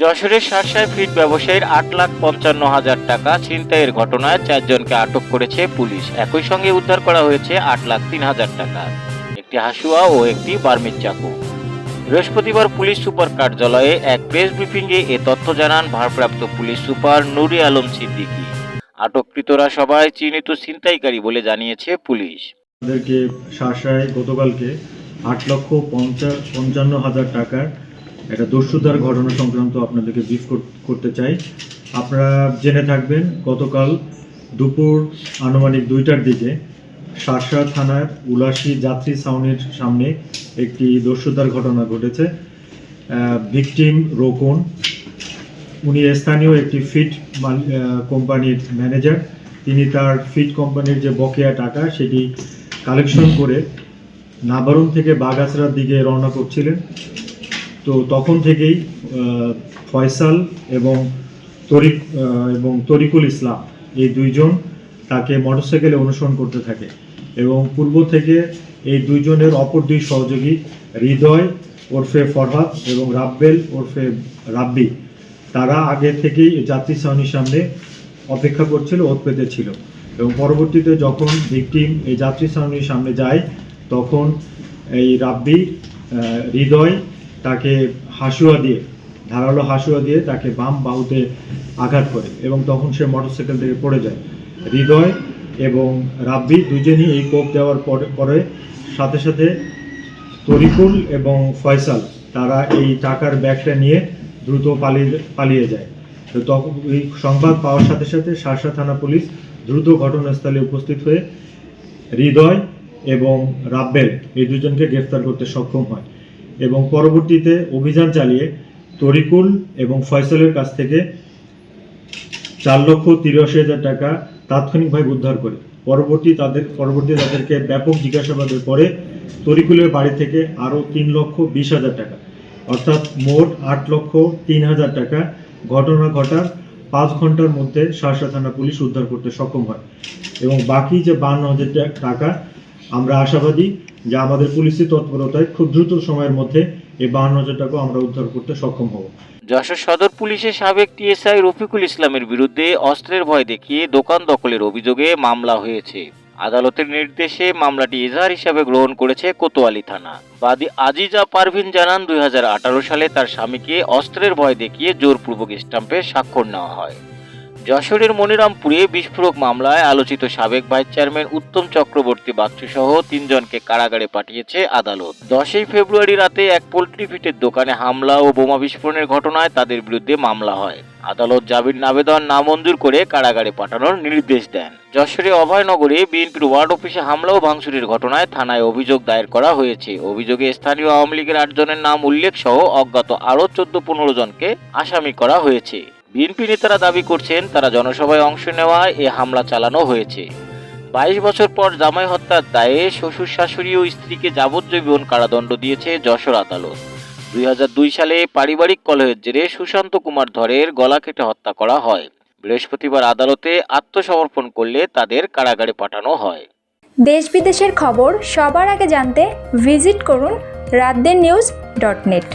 যশোরের শার্শায় ফিট ব্যবসায়ীর আট লাখ পঞ্চান্ন হাজার টাকা ছিনতাইয়ের ঘটনায় চারজনকে আটক করেছে পুলিশ। একই সঙ্গে উদ্ধার করা হয়েছে আট লাখ তিন হাজার টাকা। একটি হাসুয়া ও একটি বার্মির চাকু। বৃহস্পতিবার পুলিশ সুপার কার্যালয়ে এক প্রেস ব্রিফিংয়ে এ তথ্য জানান ভারপ্রাপ্ত পুলিশ সুপার নুরি আলম সিদ্দিকী। আটককৃতরা সবাই চিহ্নিত ছিনতাইকারী বলে জানিয়েছে পুলিশ। আমাদেরকে শাসায় গতকালকে আট লক্ষ পঞ্চাশ পঞ্চান্ন হাজার টাকার একটা দস্যুতার ঘটনা সংক্রান্ত আপনাদেরকে ব্রিফ করতে চাই। আপনারা জেনে থাকবেন, গতকাল দুপুর আনুমানিক দুইটার দিকে শাসা থানার উলাসী যাত্রী ছাউনির সামনে একটি দস্যুতার ঘটনা ঘটেছে। ভিকটিম রোকন, উনি স্থানীয় একটি ফিট কোম্পানির ম্যানেজার। তিনি তার ফিট কোম্পানির যে বকেয়া টাকা, সেটি কালেকশন করে নাবারুন থেকে বাগাসরার দিকে রওনা করছিলেন। তো তখন থেকেই ফয়সাল এবং তরিক এবং তরিকুল ইসলাম এই দুইজন তাকে মোটরসাইকেলে অনুসরণ করতে থাকে এবং পূর্ব থেকে এই দুইজনের অপর দুই সহযোগী হৃদয় ওরফে ফরহাদ এবং রাব্বেল ওরফে রাব্বি, তারা আগে থেকেই যাত্রী ছাউনির সামনে অপেক্ষা করছিল, ওত পেতে ছিল এবং পরবর্তীতে যখন ভিকটিম এই যাত্রী সামনে যায়, তখন এই রাব্বি হৃদয় তাকে হাসুয়া দিয়ে, ধারালো হাসুয়া দিয়ে তাকে বাম বাহুতে আঘাত করে এবং তখন সে মোটরসাইকেল থেকে পড়ে যায়। হৃদয় এবং রাব্বি দুজনই এই কোপ দেওয়ার পরে পরে সাথে সাথে তরিকুল এবং ফয়সাল তারা এই টাকার ব্যাগটা নিয়ে দ্রুত পালিয়ে পালিয়ে যায়। তো তখন এই সংবাদ পাওয়ার সাথে সাথে শাসা থানা পুলিশ দ্রুত ঘটনাস্থলে উপস্থিত হয়ে হৃদয় এবং রাব্বেল এই দুজনকে গ্রেফতার করতে সক্ষম হয়। এবং পরবর্তীতে অভিযান চালিয়ে তরিকুল এবং ফয়সলের কাছ থেকে চার লক্ষ তিরাশি হাজার টাকা তাৎক্ষণিকভাবে উদ্ধার করে। পরবর্তী তাদের পরবর্তী তাদেরকে ব্যাপক জিজ্ঞাসাবাদের পরে তরিকুলের বাড়ি থেকে আরও তিন লক্ষ বিশ হাজার টাকা, অর্থাৎ মোট আট লক্ষ তিন হাজার টাকা ঘটনা ঘটার পাঁচ ঘণ্টার মধ্যে শাসা থানা পুলিশ উদ্ধার করতে সক্ষম হয়। এবং বাকি যে বান্ন হাজার টাকা আমরা আশাবাদী যে আমাদের পুলিশি তৎপরতায় খুব দ্রুত সময়ের মধ্যে এই বান্ন হাজার টাকা আমরা উদ্ধার করতে সক্ষম হব। যশোর সদর পুলিশের সাবেক টিএসআই রফিকুল ইসলামের বিরুদ্ধে অস্ত্রের ভয় দেখিয়ে দোকান দখলের অভিযোগে মামলা হয়েছে। আদালতের নির্দেশে মামলাটি এজাহার হিসাবে গ্রহণ করেছে কোতোয়ালি থানা। বাদী আজিজা পারভিন জানান, দুই হাজার আঠারো সালে তার স্বামীকে অস্ত্রের ভয় দেখিয়ে জোরপূর্বক স্টাম্পে স্বাক্ষর নেওয়া হয়। যশোরের মনিরামপুরে বিস্ফোরক মামলায় আলোচিত সাবেক ভাইস চেয়ারম্যান উত্তম চক্রবর্তী বাচ্চু সহ তিনজনকে কারাগারে পাঠিয়েছে আদালত। দশই ফেব্রুয়ারি রাতে এক পোল্ট্রি ফিটের দোকানে হামলা ও বোমা বিস্ফোরণের ঘটনায় তাদের বিরুদ্ধে মামলা হয়। আদালত জামিন আবেদন নামঞ্জুর করে কারাগারে পাঠানোর নির্দেশ দেন। যশোরে অভয়নগরে বিএনপির ওয়ার্ড অফিসে হামলা ও ভাঙচুরের ঘটনায় থানায় অভিযোগ দায়ের করা হয়েছে। অভিযোগে স্থানীয় আওয়ামী লীগের আটজনের নাম উল্লেখ সহ অজ্ঞাত আরও চোদ্দ পনেরো জনকে আসামি করা হয়েছে। বিএনপি নেতারা দাবি করছেন তারা জনসভায় অংশ নেওয়ায় এ হামলা চালানো হয়েছে। বাইশ বছর পর জামাই হত্যার দায়ে শ্বশুর, শাশুড়ি ও স্ত্রীকে যাবজ্জীবন কারাদণ্ড দিয়েছে যশোর আদালত। দুই হাজার দুই সালে পারিবারিক কলহের জেরে সুশান্ত কুমার ধরের গলা কেটে হত্যা করা হয়। বৃহস্পতিবার আদালতে আত্মসমর্পণ করলে তাদের কারাগারে পাঠানো হয়। দেশ বিদেশের খবর সবার আগে জানতে ভিজিট করুন রাতদের নিউজ ডট নেট।